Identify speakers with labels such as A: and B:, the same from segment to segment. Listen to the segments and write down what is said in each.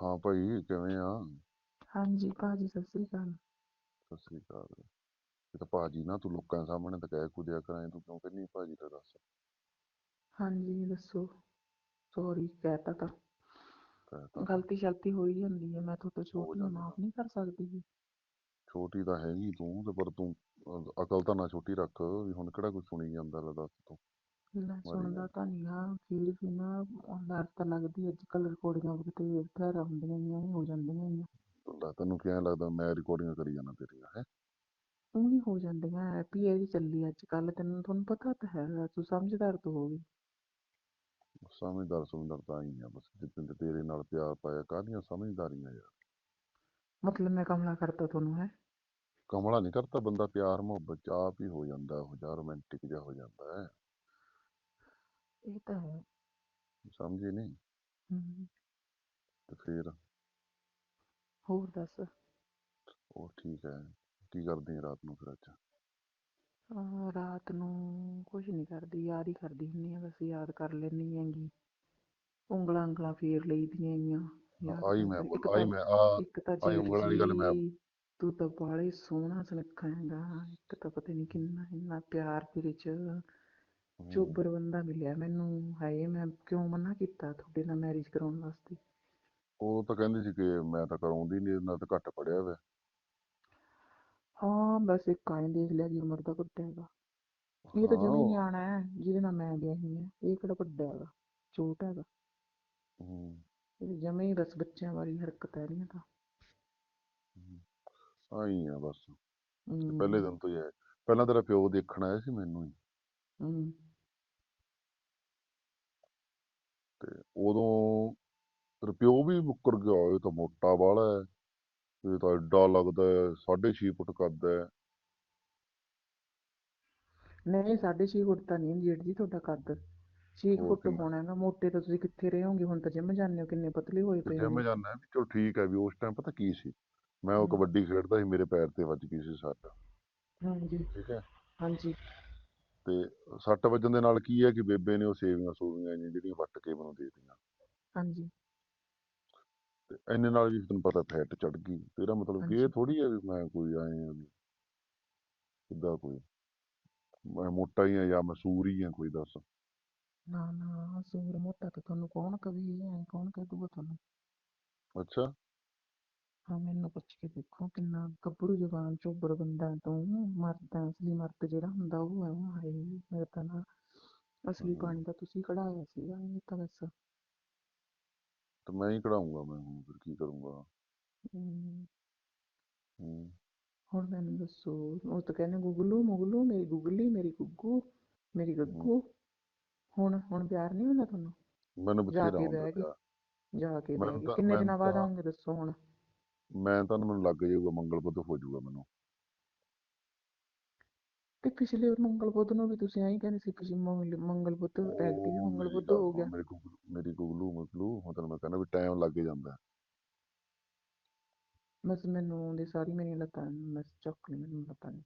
A: ਹਾਂ ਭਾਈ ਕਿਵੇਂ ਆ?
B: ਹਾਂਜੀ ਭਾਜੀ ਸਤਿ ਸ੍ਰੀ ਅਕਾਲ।
A: ਸਤਿ ਸ੍ਰੀ ਅਕਾਲ। ਇਹ ਤਾਂ ਭਾਜੀ ਨਾ ਤੂੰ ਲੋਕਾਂ ਸਾਹਮਣੇ ਤਾਂ ਕਹਿ ਕੁਦਿਆ ਕਰਾਂ ਤੂੰ ਕਿਉਂ ਕਹਿੰਦੀ ਭਾਜੀ ਦਾ ਦੱਸ।
B: ਹਾਂਜੀ ਦੱਸੋ। ਸੌਰੀ ਕਹਿਤਾ ਤਾਂ।
A: ਕਹਿ ਤਾ
B: ਗਲਤੀ ਸ਼ਲਤੀ ਹੋ ਹੀ ਜਾਂਦੀ ਹੈ ਮੈਂ ਤੁਹਾਡੇ ਛੋਟੀ ਨੂੰ
A: ਜਾਂਦੀ
B: ਮਾਫ ਨਹੀਂ ਕਰ ਸਕਦੀ ਜੀ।
A: ਛੋਟੀ ਤਾਂ ਹੈਗੀ ਤੂੰ ਤੇ ਪਰ ਤੂੰ ਅਕਲ ਤਾਂ ਨਾ ਛੋਟੀ ਰੱਖ ਵੀ ਹੁਣ ਕਿਹੜਾ ਕੋਈ ਸੁਣੀ ਜਾਂਦਾ ਲੈ ਦੱਸ ਤੂੰ।
B: ਲੈ ਸੁਣਦਾ ਤਾਂ ਆ ਫਿਰ ਵੀ ਨਾ ਡਰ ਤਾਂ ਲੱਗਦੀ ਅੱਜ ਕੱਲ੍ਹ ਰਿਕਾਰਡਿੰਗਾਂ ਕਿਤੇ ਵਗੈਰਾ ਹੁੰਦੀਆਂ ਹੀ ਆ, ਹੋ ਜਾਂਦੀਆਂ ਹੀ ਆ।
A: ਤੂੰ ਲੈ ਤੈਨੂੰ ਕਿਵੇਂ ਲੱਗਦਾ ਮੈਂ ਰਿਕਾਰਡਿੰਗ ਕਰੀ ਜਾਂਦਾ ਤੇਰੀਆਂ ਹੈ?
B: ਉਹ ਨਹੀਂ ਹੋ ਜਾਂਦੀਆਂ ਹੈਪੀ ਇਹ ਚੱਲੀ ਅੱਜ ਕੱਲ੍ਹ ਤੈਨੂੰ ਤੁਹਾਨੂੰ ਪਤਾ ਤਾਂ ਹੈਗਾ ਤੂੰ ਸਮਝਦਾਰ ਤਾਂ ਹੋ ਗਈ।
A: ਸਮਝਦਾਰ ਸਮਝਦਾਰ ਤਾਂ ਹੀ ਆ ਬਸ ਜਿੱਦਾਂ ਤੇ ਤੇਰੇ ਨਾਲ ਪਿਆਰ ਪਾਇਆ ਕਾਹਦੀਆਂ ਸਮਝਦਾਰੀਆਂ ਯਾਰ।
B: ਮਤਲਬ ਮੈਂ ਕਮਲਾ ਕਰਤਾ ਤੁਹਾਨੂੰ ਹੈ?
A: ਕਮਲਾ ਨਹੀਂ ਕਰਤਾ ਬੰਦਾ ਪਿਆਰ ਮੁਹੱਬਤ ਚ ਆਪ ਹੀ ਹੋ ਜਾਂਦਾ ਉਹ ਜਿਹਾ ਰੋਮਾਂਟਿਕ ਜਿਹਾ ਹੋ ਜਾਂਦਾ ਹੈ?
B: ਇਹ ਤਾਂ ਹੈ
A: ਸਮਝੀ ਨਹੀਂ
B: ਹਮ,
A: ਤੇ ਫਿਰ
B: ਹੋਰ ਦੱਸ
A: ਉਹ ਠੀਕ ਹੈ ਕੀ ਕਰਦੀ ਹੈ ਰਾਤ ਨੂੰ ਫਿਰ ਅੱਜ
B: ਅਹ ਰਾਤ ਨੂੰ ਕੁਝ ਨਹੀਂ ਕਰਦੀ ਯਾਦ ਹੀ ਕਰਦੀ ਹੁੰਦੀ ਆ ਬਸ ਯਾਦ ਕਰ ਲੈਂਦੀ ਹੈਗੀ ਉਂਗਲਾਂ ਉਂਗਲਾਂ ਫੇਰ ਲਈਦੀਆਂ ਹੈਗੀਆਂ ਯਾਦ
A: ਆਈ ਮੈਂ
B: ਕਰ- ਇੱਕ
A: ਆਈ
B: ਤਾਂ
A: ਮੈਂ ਆ
B: ਇੱਕ ਤਾਂ
A: ਆਈ
B: ਜੇਠ
A: ਉਂਗਲਾਂ ਵਾਲੀ ਗੱਲ ਮੈਂ-
B: ਜੀ, ਤੂੰ ਤਾਂ ਬਾਹਲੇ ਸੋਹਣਾ ਸੁਨੱਖਾ ਹੈਗਾ ਇੱਕ ਤਾਂ ਪਤਾ ਨਹੀਂ ਕਿੰਨਾ ਇੰਨਾ ਪਿਆਰ ਤੇਰੇ ਚ ਚੋਬਰ ਬੰਦਾ ਮਿਲਿਆ ਮੈਨੂੰ ਹਾਏ ਮੈਂ ਕਿਉਂ ਮਨਾ ਕੀਤਾ ਤੁਹਾਡੇ ਨਾਲ ਮੈਰਿਜ ਕਰਾਉਣ ਵਾਸਤੇ?
A: ਉਹ ਤਾਂ ਕਹਿੰਦੀ ਸੀ ਕਿ ਮੈਂ ਤਾਂ ਕਰਾਉਂਦੀ ਨਹੀਂ ਇਹਨਾਂ ਤਾਂ ਘੱਟ ਪੜਿਆ ਵਾ।
B: ਹਾਂ ਬਸ ਇੱਕ ਆਏ ਦੇਖ ਲਿਆ ਜੀ ਉਮਰ ਦਾ ਹੈਗਾ ਇਹ ਤਾਂ ਜਮੀ ਨਿਆਣਾ ਹੈ ਜਿਹਦੇ ਨਾਲ ਮੈਂ ਵਿਆਹੀ ਹਾਂ ਇਹ ਕਿਹੜਾ ਵੱਡਾ ਹੈਗਾ ਛੋਟਾ ਹੈਗਾ।
A: ਹੂੰ।
B: ਇਹ ਜਮੇ ਹੀ ਬਸ ਬੱਚਿਆਂ ਵਾਲੀ ਹਰਕਤ ਹੈ ਨਹੀਂ ਤਾਂ।
A: ਆਈ ਆ ਬਸ। ਪਹਿਲੇ ਦਿਨ ਤੋਂ ਹੀ ਹੈ ਪਹਿਲਾਂ ਤੇਰਾ ਪਿਓ ਦੇਖਣ ਆਇਆ ਸੀ ਮੈਨੂੰ ਹੀ।
B: ਹਮ,
A: ਤੇ ਉਦੋਂ ਤੇਰਾ ਪਿਓ ਵੀ ਮੁੱਕਰ ਗਿਆ ਇਹ ਤਾਂ ਮੋਟਾ ਵਾਲਾ ਹੈ। ਇਹ ਤਾਂ ਐਡਾ ਲੱਗਦਾ ਹੈ 6.5 ਫੁੱਟ ਕੱਦ ਹੈ।
B: ਨਹੀਂ ਸਾਢੇ ਛੇ ਫੁੱਟ ਤਾਂ ਨਹੀਂ ਜੇਠ ਜੀ ਤੁਹਾਡਾ ਕੱਦ। ਛੇ ਕੁ
A: ਹੋਰ
B: ਫੁੱਟ
A: ਕਿੰਨਾ?
B: ਹੋਣਾ ਹੈਗਾ ਮੋਟੇ ਤਾਂ ਤੁਸੀਂ ਕਿੱਥੇ ਰਹੇ ਹੋਗੇ? ਹੁਣ ਤਾਂ ਜਿਮ ਜਾਂਦੇ ਹੋ ਕਿੰਨੇ ਪਤਲੇ ਹੋਏ ਪਏ
A: ਜਿਮ
B: ਹੋ
A: ਜਾਂਦਾ ਵੀ ਚਲੋ ਠੀਕ ਹੈ ਵੀ ਉਸ ਟਾਈਮ ਪਤਾ ਕੀ ਸੀ? ਮੈਂ ਉਹ
B: ਹਮ।
A: ਕਬੱਡੀ ਖੇਡਦਾ ਸੀ ਮੇਰੇ ਪੈਰ ਤੇ ਵੱਜ ਗਈ ਸੀ ਸੱਟ।
B: ਹਾਂਜੀ।
A: ਠੀਕ ਹੈ?
B: ਹਾਂਜੀ।
A: ਤੇ ਸੱਟ ਵੱਜਣ ਦੇ ਨਾਲ ਕੀ ਹੈ ਕਿ ਬੇਬੇ ਨੇ ਉਹ ਸੇਵੀਆਂ ਸੂਵੀਆਂ ਜਿਹੀਆਂ ਜਿਹੜੀਆਂ ਵੱਟ ਕੇ ਮੈਨੂੰ ਦੇ ਦਿੱਤੀਆਂ।
B: ਹਾਂਜੀ।
A: ਤੇ ਇੰਨੇ ਨਾਲ ਵੀ ਤੈਨੂੰ ਪਤਾ ਫੈਟ ਚੜ ਗਈ। ਤੇਰਾ ਮਤਲਬ ਕਿ ਇਹ। ਥੋੜੀ ਹੈ ਵੀ ਮੈਂ ਕੋਈ ਆਏ ਆ ਵੀ ਕਿੱਦਾਂ ਕੋਈ ਮੈਂ ਮੋਟਾ ਹੀ ਆ ਜਾਂ ਮਸੂਰ ਹੀ ਆ ਕੋਈ ਦੱਸ।
B: ਨਾ ਨਾ ਸੂਰ ਮੋਟਾ ਤਾਂ ਤੁਹਾਨੂੰ ਕੌਣ ਕਵੀ ਹੈ ਕੌਣ ਕਹਿ ਦੂਗਾ ਤੁਹਾਨੂੰ?
A: ਅੱਛਾ।
B: ਹਾਂ ਮੈਨੂੰ ਪੁੱਛ ਕੇ ਦੇਖੋ ਕਿੰਨਾ ਗੱਭਰੂ ਜਵਾਨ ਚੋਬਰ ਬੰਦਾ ਤੂੰ ਮਰਦਾ ਅਸਲੀ ਮਰਦ ਜਿਹੜਾ ਹੁੰਦਾ ਉਹ ਹੈ ਹਾਏ ਮੇਰੇ ਤਾਂ ਨਾ ਅਸਲੀ। ਪਾਣੀ ਤਾਂ ਤੁਸੀਂ ਕਢਾਇਆ ਸੀਗਾ ਇਹ ਤਾਂ ਬਸ।
A: ਤੇ ਮੈਂ ਹੀ ਕਢਾਊਂਗਾ ਮੈਂ ਹੁਣ ਫਿਰ ਕੀ ਕਰੂੰਗਾ?
B: ਹਮ,
A: ਹੂੰ।
B: ਹੁਣ ਮੈਨੂੰ ਦੱਸੋ ਉਹ ਤਾਂ ਕਹਿੰਦੇ ਗੁਗਲੂ ਮੁਗਲੂ ਮੇਰੀ ਗੁਗਲੀ ਮੇਰੀ ਗੁੱਗੂ ਮੇਰੀ ਗੱਗੂ। ਹੁਣ ਹੁਣ ਪਿਆਰ ਨਹੀਂ ਹੁੰਦਾ ਤੁਹਾਨੂੰ?
A: ਮੈਨੂੰ
B: ਜਾ
A: ਬਥੇਰਾ
B: ਕੇ
A: ਹੁੰਦਾ
B: ਬਹਿ ਗਏ।
A: ਪਿਆ
B: ਜਾ ਕੇ
A: ਮੈਂ
B: ਬਹਿ ਗਏ।
A: ਤਾਂ-
B: ਕਿੰਨੇ
A: ਮੈਂ
B: ਦਿਨਾਂ ਬਾਅਦ
A: ਤਾਂ-
B: ਆਉਂਗੇ ਦੱਸੋ ਹੁਣ?
A: ਮੈਂ ਤਾਂ ਮੈਨੂੰ ਲੱਗ ਜਾਊਗਾ ਮੰਗਲ ਬੁੱਧ ਹੋ ਜਾਊਗਾ ਮੈਨੂੰ।
B: ਤੇ ਪਿਛਲੇ ਮੰਗਲ ਬੁੱਧ ਨੂੰ ਵੀ ਤੁਸੀਂ ਐਂ ਕਹਿੰਦੇ ਸੀ ਪਿਛਲੇ ਮੰਗਲ ਮੰਗਲ ਬੁੱਧ
A: ਉਹ
B: ਮੰਗਲ
A: ਮੇਰੀ
B: ਬੁੱਧ ਹੋ ਗਿਆ।
A: ਮੇਰੀ ਗੁਗਲੂ ਮੇਰੀ ਗੁਗਲੂ ਮਗਲੂ ਹੁਣ ਤੈਨੂੰ ਮੈਂ ਕਹਿੰਦਾ ਵੀ ਟਾਈਮ ਲੱਗ ਹੀ ਜਾਂਦਾ।
B: ਬਸ ਮੈਨੂੰ ਉਹਦੀ ਸਾਰੀ ਮੇਰੀਆਂ ਲੱਤਾਂ ਬਸ ਚੱਕ ਲਈ ਮੈਨੂੰ ਪਤਾ ਨਹੀਂ।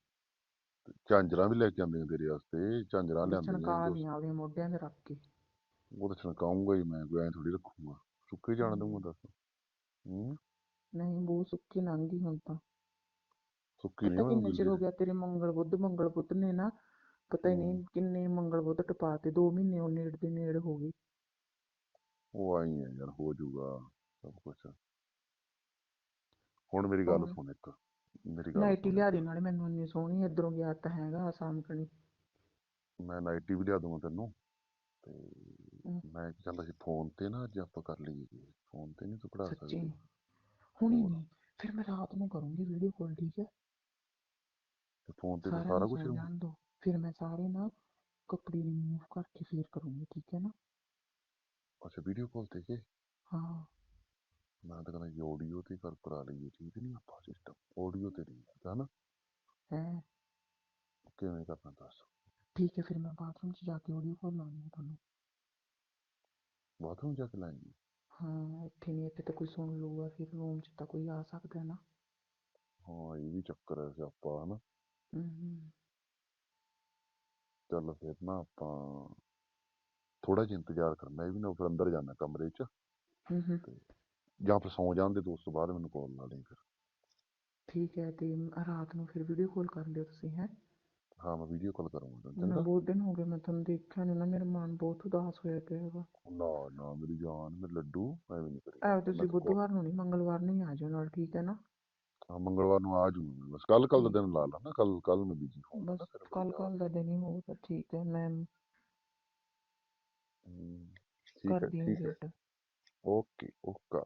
A: ਝਾਂਜਰਾਂ ਵੀ ਲੈ ਕੇ ਆਉਂਦੀਆਂ ਤੇਰੇ ਵਾਸਤੇ ਝਾਂਜਰਾਂ ਲਿਆਂਦੀਆਂ
B: ਛਣਕਾ ਦੀਆਂ ਉਹਦੇ ਮੋਢਿਆਂ ਤੇ ਰੱਖ ਕੇ।
A: ਉਹ ਤਾਂ ਛਣਕਾਉਂਗਾ ਹੀ ਮੈਂ ਕੋਈ ਐਂ ਥੋੜੀ ਰੱਖੂਗਾ। ਸੁੱਕੇ ਜਾਣ ਦਊਂਗਾ ਦੱਸ। ਹੂੰ।
B: ਨਹੀਂ ਬਹੁਤ ਸੁੱਕੀ ਲੰਘ ਗਈ ਹੁਣ ਤਾਂ।
A: ਸੁੱਕੀ ਨਹੀਂ
B: ਪਤਾ
A: ਮੈਨੂੰ
B: ਕਿੰਨੇ ਚਿਰ ਹੋ ਗਿਆ ਤੇਰੇ ਮੰਗਲ ਬੁੱਧ ਮੰਗਲ ਬੁੱਧ ਨੇ ਨਾ ਪਤਾ ਹੀ ਨਹੀਂ ਕਿੰਨੇ ਮੰਗਲ ਬੁੱਧ ਟਪਾ ਤੇ 2 ਮਹੀਨੇ ਉਹ ਨੇੜ ਦੇ ਨੇੜ ਹੋ ਗਈ
A: ਉਹ ਆਈ ਹੈ ਯਾਰ ਹੋ ਜਾਊਗਾ ਸਭ ਕੁਝ ਹੁਣ ਮੇਰੀ ਗੱਲ
B: ਹੋਰ।
A: ਸੁਣ ਇੱਕ ਮੇਰੀ ਗੱਲ
B: ਨਾਈਟੀ
A: ਸੁਣ
B: ਲਿਆ ਦੇ ਨਾਲੇ ਮੈਨੂੰ ਇੰਨੀ ਸੋਹਣੀ ਇਧਰੋਂ ਗਿਆ ਤਾਂ ਹੈਗਾ ਆਸਾਮ ਕਣੀ।
A: ਮੈਂ ਨਾਈਟੀ ਵੀ ਲਿਆ ਦੂੰਗਾ ਤੈਨੂੰ ਤੇ
B: ਹਮ।
A: ਮੈਂ ਚੱਲ ਅਸੀਂ ਫੋਨ ਤੇ ਨਾ ਅੱਜ ਆਪਾਂ ਕਰ ਲਈਏ ਫੋਨ ਤੇ ਨਹੀਂ ਤੂੰ ਪੜਾ
B: ਸੱਚੀ?
A: ਸਕਦੀ।
B: ਹੁਣੀ
A: ਹੋਰ।
B: ਨਹੀਂ ਫਿਰ ਮੈਂ ਰਾਤ ਨੂੰ ਕਰੂੰਗੀ ਵੀਡੀਓ ਕਾਲ ਠੀਕ ਹੈ
A: ਤੇ ਫੋਨ ਤੇ ਤਾਂ
B: ਸਾਰਿਆਂ
A: ਸਾਰਾ
B: ਨੂੰ
A: ਕੁਝ
B: ਸੌ ਜਾਣ ਦੋ ਫਿਰ ਮੈਂ ਸਾਰੇ ਨਾ ਕੱਪੜੇ ਰਿਮੂਵ ਕਰਕੇ ਫੇਰ ਕਰੂੰਗੀ ਠੀਕ ਹੈ ਨਾ
A: ਅੱਛਾ ਵੀਡੀਓ ਕਾਲ ਤੇ ਕੇ
B: ਹਾਂ
A: ਮੈਂ ਤਾਂ ਕਹਿੰਦਾ ਆਡੀਓ ਤੇ ਕਰ ਕਰਾ ਲਈਏ ਠੀਕ ਨਹੀਂ ਆਪਾਂ ਸਿਸਟਮ ਆਡੀਓ ਤੇ ਨਹੀਂ ਹੈ ਨਾ
B: ਹੈ
A: ਕਿਵੇਂ ਕਰਨਾ ਦੱਸ
B: ਠੀਕ ਹੈ ਫਿਰ ਮੈਂ ਬਾਥਰੂਮ 'ਚ ਜਾ ਕੇ ਆਡੀਓ ਕਾਲ ਲਾਉਣੀ ਹੈ ਤੁਹਾਨੂੰ
A: ਬਾਥਰੂਮ ਜਾ ਕੇ ਲਾਏਂਗੇ
B: ਹਾਂ ਇੱਥੇ ਨਹੀਂ ਇੱਥੇ ਤਾਂ ਕੋਈ ਸੁਣ ਲੂਗਾ ਫਿਰ ਰੂਮ 'ਚ ਤਾਂ ਕੋਈ ਆ ਸਕਦਾ ਹੈ ਨਾ
A: ਹਾਂ ਇਹ ਵੀ ਚੱਕਰ ਹੈ ਸਿਆਪਾ ਹਨਾ
B: ਹਮ।
A: ਚੱਲ ਫਿਰ ਨਾ ਆਪਾਂ ਥੋੜਾ ਜਿਹਾ ਇੰਤਜ਼ਾਰ ਕਰਨਾ ਇਹ ਵੀ ਨਾ ਫਿਰ ਅੰਦਰ ਜਾਣਾ ਕਮਰੇ 'ਚ
B: ਹਮ, ਹਮ।
A: ਜਾਂ ਫਿਰ ਸੌਂ ਜਾਣ ਦੇ ਤੇ ਉਸ ਤੋਂ ਬਾਅਦ ਮੈਨੂੰ ਕਾਲ ਲਾ ਲਈ ਫਿਰ
B: ਠੀਕ ਹੈ ਤੇ ਰਾਤ ਨੂੰ ਫਿਰ ਵੀਡੀਓ ਕਾਲ ਕਰ ਲਿਓ ਤੁਸੀਂ ਹੈ
A: ਹਾਂ ਮੈਂ ਵੀਡੀਓ ਕਾਲ ਕਰਾਂਗਾ
B: ਮੈਂ
A: ਚੰਗਾ?
B: ਬਹੁਤ ਦਿਨ ਹੋ ਗਏ ਮੈਂ ਤੁਹਾਨੂੰ ਦੇਖਿਆ ਨਹੀਂ ਨਾ ਮੇਰਾ ਮਨ ਬਹੁਤ ਉਦਾਸ ਹੋਇਆ ਪਿਆ ਹੈਗਾ।
A: ਨਾ ਨਾ ਮੇਰੀ ਜਾਨ ਮੇਰੇ ਲੱਡੂ ਐਵੇਂ ਨਹੀਂ ਕਰੀ
B: ਐ ਤੁਸੀਂ ਬੁੱਧਵਾਰ ਨੂੰ ਨਹੀਂ ਮੰਗਲਵਾਰ ਨੂੰ ਹੀ ਆ ਜਾਓ ਨਾਲ ਠੀਕ ਹੈ ਨਾ?
A: ਹਾਂ ਮੰਗਲਵਾਰ ਨੂੰ ਆ ਜੂਗਾ ਬਸ ਕੱਲ ਕੱਲ ਦਾ ਦਿਨ ਲਾ ਲਾ ਨਾ ਕੱਲ ਕੱਲ ਮੈਂ ਬਿਜ਼ੀ ਹੋਊਂਗਾ
B: ਬਸ
A: ਨਾ ਫਿਰ
B: ਕੱਲ ਕੱਲ ਦਾ ਦਿਨ ਹੀ ਹੋਊਗਾ ਠੀਕ ਹੈ ਮੈਂ
A: ਹਮ, ਠੀਕ ਹੈ
B: ਕਰਦੀ ਹਾਂ
A: ਠੀਕ ਹੈ।
B: Wait
A: okay Oka.